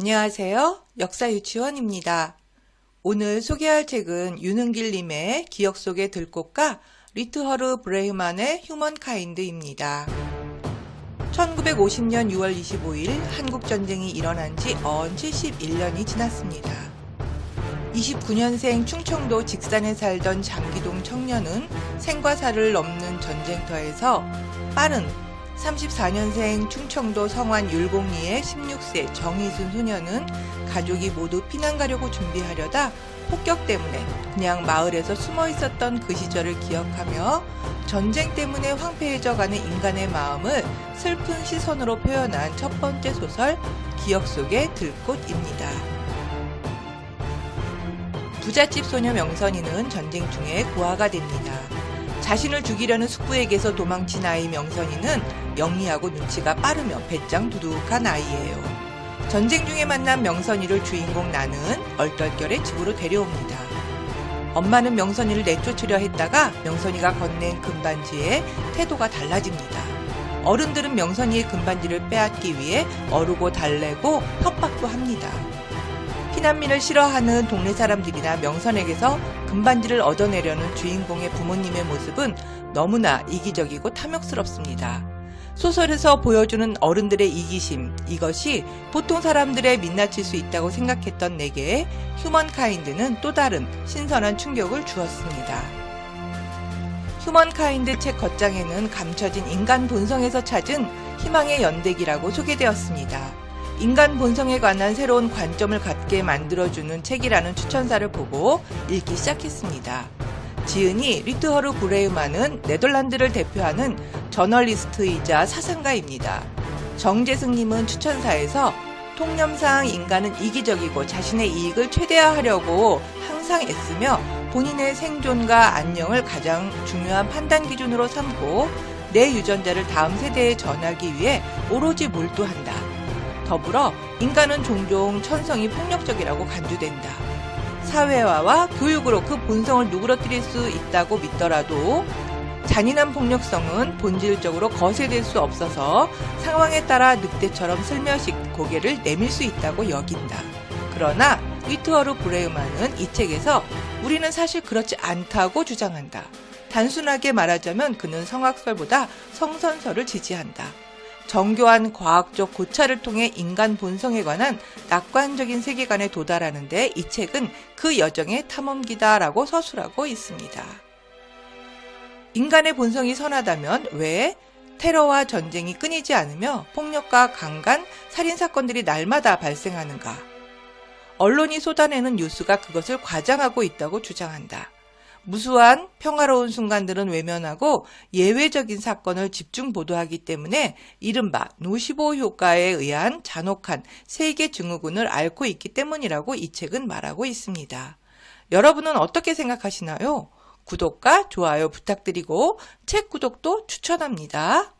안녕하세요. 역사 유치원입니다. 오늘 소개할 책은 윤은길 님의 기억 속의 들꽃과 리트허르 브레이만의 휴먼 카인드입니다. 1950년 6월 25일 한국 전쟁이 일어난 지 언 71년이 지났습니다. 29년생 충청도 직산에 살던 장기동 청년은 생과 사를 넘는 전쟁터에서 빠른 34년생 충청도 성완 율곡리의 16세 정희순 소녀는 가족이 모두 피난 가려고 준비하려다 폭격 때문에 그냥 마을에서 숨어 있었던 그 시절을 기억하며 전쟁 때문에 황폐해져 가는 인간의 마음을 슬픈 시선으로 표현한 첫 번째 소설 기억 속의 들꽃입니다. 부잣집 소녀 명선이는 전쟁 중에 고아가 됩니다. 자신을 죽이려는 숙부에게서 도망친 아이 명선이는 영리하고 눈치가 빠르며 배짱 두둑한 아이예요. 전쟁 중에 만난 명선이를 주인공 나는 얼떨결에 집으로 데려옵니다. 엄마는 명선이를 내쫓으려 했다가 명선이가 건넨 금반지에 태도가 달라집니다. 어른들은 명선이의 금반지를 빼앗기 위해 어르고 달래고 협박도 합니다. 피난민을 싫어하는 동네 사람들이나 명선에게서 금반지를 얻어내려는 주인공의 부모님의 모습은 너무나 이기적이고 탐욕스럽습니다. 소설에서 보여주는 어른들의 이기심, 이것이 보통 사람들의 민낯일 수 있다고 생각했던 내게 휴먼카인드는 또 다른 신선한 충격을 주었습니다. 휴먼카인드 책 겉장에는 감춰진 인간 본성에서 찾은 희망의 연대기라고 소개되었습니다. 인간 본성에 관한 새로운 관점을 갖게 만들어주는 책이라는 추천사를 보고 읽기 시작했습니다. 지은이 리트허르 브레이만은 네덜란드를 대표하는 저널리스트이자 사상가입니다. 정재승님은 추천사에서 통념상 인간은 이기적이고 자신의 이익을 최대화하려고 항상 애쓰며 본인의 생존과 안녕을 가장 중요한 판단 기준으로 삼고 내 유전자를 다음 세대에 전하기 위해 오로지 몰두한다. 더불어 인간은 종종 천성이 폭력적이라고 간주된다. 사회화와 교육으로 그 본성을 누그러뜨릴 수 있다고 믿더라도 잔인한 폭력성은 본질적으로 거세될 수 없어서 상황에 따라 늑대처럼 슬며시 고개를 내밀 수 있다고 여긴다. 그러나 위트워르 브레우만은 이 책에서 우리는 사실 그렇지 않다고 주장한다. 단순하게 말하자면 그는 성악설보다 성선설을 지지한다. 정교한 과학적 고찰을 통해 인간 본성에 관한 낙관적인 세계관에 도달하는데 이 책은 그 여정의 탐험기다라고 서술하고 있습니다. 인간의 본성이 선하다면 왜 테러와 전쟁이 끊이지 않으며 폭력과 강간, 살인 사건들이 날마다 발생하는가? 언론이 쏟아내는 뉴스가 그것을 과장하고 있다고 주장한다. 무수한 평화로운 순간들은 외면하고 예외적인 사건을 집중 보도하기 때문에 이른바 노시보 효과에 의한 잔혹한 세계 증후군을 앓고 있기 때문이라고 이 책은 말하고 있습니다. 여러분은 어떻게 생각하시나요? 구독과 좋아요 부탁드리고 책 구독도 추천합니다.